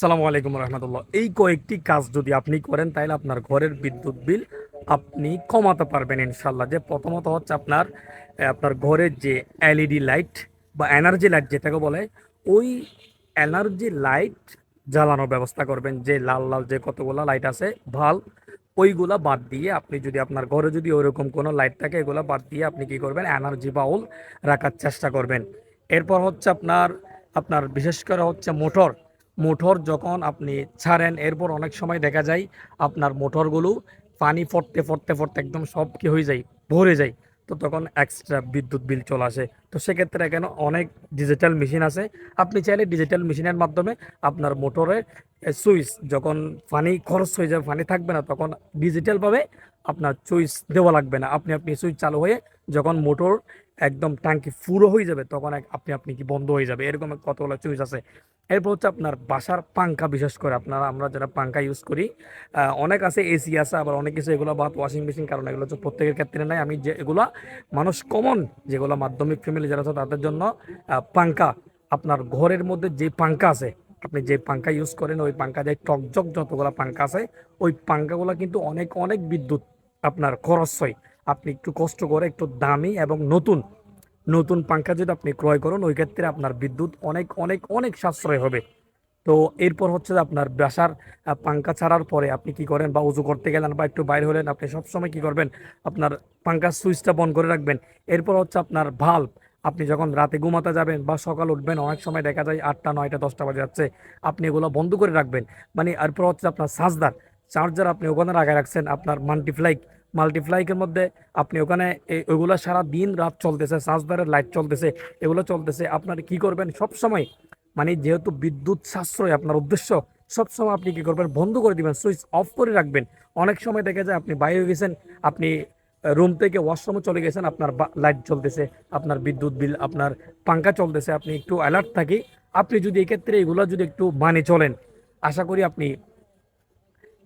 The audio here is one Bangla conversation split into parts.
সালামু আলাইকুম রহমতুল্লাহ। এই কয়েকটি কাজ যদি আপনি করেন তাহলে আপনার ঘরের বিদ্যুৎ বিল আপনি কমাতে পারবেন ইনশাল্লাহ যে প্রথমত হচ্ছে আপনার আপনার ঘরের যে এলইডি লাইট বা এনার্জি লাইট যেটাকে বলে, ওই এনার্জি লাইট জ্বালানোর ব্যবস্থা করবেন। যে লাল লাল যে কতগুলো লাইট আছে, ভালো, ওইগুলা বাদ দিয়ে আপনি যদি আপনার ঘরে যদি ওইরকম কোনো লাইট থাকে, এগুলো বাদ দিয়ে আপনি কি করবেন, এনার্জি বাউল রাখার চেষ্টা করবেন। এরপর হচ্ছে আপনার আপনার বিশেষ করে হচ্ছে মোটর। মোটর যখন আপনি ছাড়েন, এরপর অনেক সময় দেখা যায় আপনার মোটরগুলো পানি ফটতে ফটতে ফটতে একদম সব কি হয়ে যায়, ভরে যায়। তো তখন এক্সট্রা বিদ্যুৎ বিল চলে আসে। তো সেক্ষেত্রে এখানে অনেক ডিজিটাল মেশিন আছে। আপনি চাইলে ডিজিটাল মেশিনের মাধ্যমে আপনার মোটরের সুইচ যখন পানি খরচ হয়ে যাবে, পানি থাকবে না, তখন ডিজিটালভাবে আপনার সুইচ দেওয়া লাগবে না। আপনি আপনি সুইচ চালু হয়ে যখন মোটর একদম ট্যাঙ্কি ফুরো হয়ে যাবে, তখন আপনি আপনি কি বন্ধ হয়ে যাবে, এরকম কতগুলো চুইস আছে। এরপর হচ্ছে আপনার বাসার পাঙ্খা বিশেষ করে, আপনারা আমরা যারা পাঙ্খা ইউজ করি অনেক আছে এসি আছে, আবার অনেক কিছু এগুলো বা ওয়াশিং মেশিন কারণ এগুলো হচ্ছে প্রত্যেকের ক্ষেত্রে নাই। আমি যে এগুলা মানুষ কমন যেগুলো মাধ্যমিক ফ্যামিলি যারা আছে তাদের জন্য পাঙ্খা আপনার ঘরের মধ্যে যে পাঙ্খা আছে, আপনি যে পাঙ্খা ইউজ করেন, ওই পাঙ্খা যে টকজক যতগুলো পাঙ্খা আছে, ওই পাঙ্খাগুলো কিন্তু অনেক অনেক বিদ্যুৎ আপনার খরচ হয়। আপনি একটু কষ্ট করে, একটু দামি এবং নতুন নতুন পাঙ্খা যদি আপনি ক্রয় করুন, ওই ক্ষেত্রে আপনার বিদ্যুৎ অনেক অনেক অনেক সাশ্রয় হবে। তো এরপর হচ্ছে আপনার বাসার পাঙ্খা ছাড়ার পরে আপনি কি করেন বা উজু করতে গেলেন বা একটু বাইরে হলেন, আপনি সবসময় কি করবেন? আপনার পাঙ্খার সুইচটা বন্ধ করে রাখবেন। এরপর হচ্ছে আপনার ভাল্ব, আপনি যখন রাতে ঘুমাতে যাবেন বা সকাল উঠবেন, অনেক সময় দেখা যায় আটটা, নয়টা, দশটা বাজে যাচ্ছে, আপনি এগুলো বন্ধ করে রাখবেন। মানে এরপর হচ্ছে আপনার চার্জার চার্জার আপনি ওখানে রাখা রাখছেন, আপনার মাল্টিপ্লাইক মাল্টিপ্লাইকের মধ্যে আপনি ওখানে ওইগুলো সারা দিন রাত চলতেছে চার্জারের লাইট চলতেছে, এগুলো চলতেছে। আপনার কি করবেন? সব সময় মানে যেহেতু বিদ্যুৎ সাশ্রয় আপনার উদ্দেশ্য, সবসময় আপনি কি করবেন? বন্ধ করে দিবেন সুইচ অফ করে রাখবেন। অনেক সময় দেখা যায় আপনি বাইরে গেছেন, আপনি রুম থেকে ওয়াশরুমে চলে গেছেন, আপনার লাইট চলতেছে, আপনার বিদ্যুৎ বিল আপনার পাঙ্খা চলতেছে, আপনি একটু অ্যালার্ট থাকি। আপনি যদি এক্ষেত্রে এগুলো যদি একটু মানে চলেন, আশা করি আপনি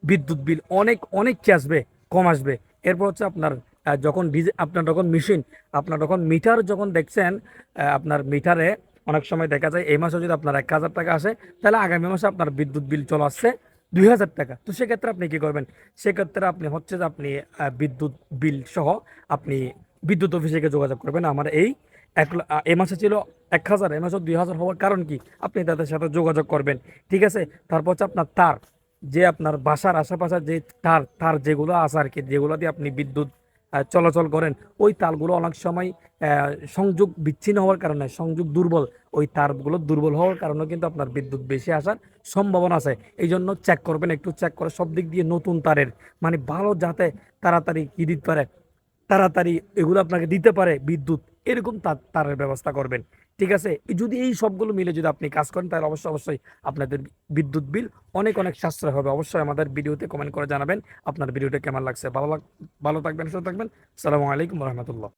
বিদ্যুৎ বিল অনেক অনেক আসবে? কম আসবে। এরপর হচ্ছে আপনার যখন ডিজে, আপনার যখন মেশিন, আপনার যখন মিটার যখন দেখছেন আপনার মিটারে অনেক সময় দেখা যায় এই মাসে যদি আপনার এক হাজার টাকা আসে, তাহলে আগামী মাসে আপনার বিদ্যুৎ বিল চলে আসছে দুই হাজার টাকা। তো সেক্ষেত্রে আপনি কি করবেন? সেক্ষেত্রে আপনি হচ্ছে যে আপনি বিদ্যুৎ বিল সহ আপনি বিদ্যুৎ অফিসে গিয়ে যোগাযোগ করবেন। আমার এই এক এই মাসে ছিল এক হাজার, এ মাসে দুই হাজার হওয়ার কারণ কি? আপনি তাদের সাথে যোগাযোগ করবেন, ঠিক আছে? তারপর হচ্ছে আপনার তার যে আপনার বাসার আশেপাশে যে তার তার যেগুলো আছে আর কি, যেগুলো দিয়ে আপনি বিদ্যুৎ চলাচল করেন, ওই তারগুলো অনেক সময় সংযোগ বিচ্ছিন্ন হওয়ার কারণে, সংযোগ দুর্বল, ওই তারগুলো দুর্বল হওয়ার কারণে কিন্তু আপনার বিদ্যুৎ বেশি আসার সম্ভাবনা আছে। এই জন্য চেক করবেন, একটু চেক করে সব দিক দিয়ে নতুন তারের মানে ভালো যাতে তাড়াতাড়ি কি দিতে পারে তাড়াতাড়ি এগুলো আপনাকে দিতে পারে বিদ্যুৎ। এরকম তার তারের ব্যবস্থা করবেন। ঠিক আছে? যদি এই সবগুলো মিলে যদি আপনি কাজ করেন, তাহলে অবশ্যই অবশ্যই আপনাদের বিদ্যুৎ বিল অনেক অনেক সাশ্রয় হবে। অবশ্যই আমাদের ভিডিওতে কমেন্ট করে জানাবেন আপনার ভিডিওটা কেমন লাগছে। ভালো ভালো থাকবেন, সুস্থ থাকবেন। সালামু আলাইকুম রহমতুল্লাহ।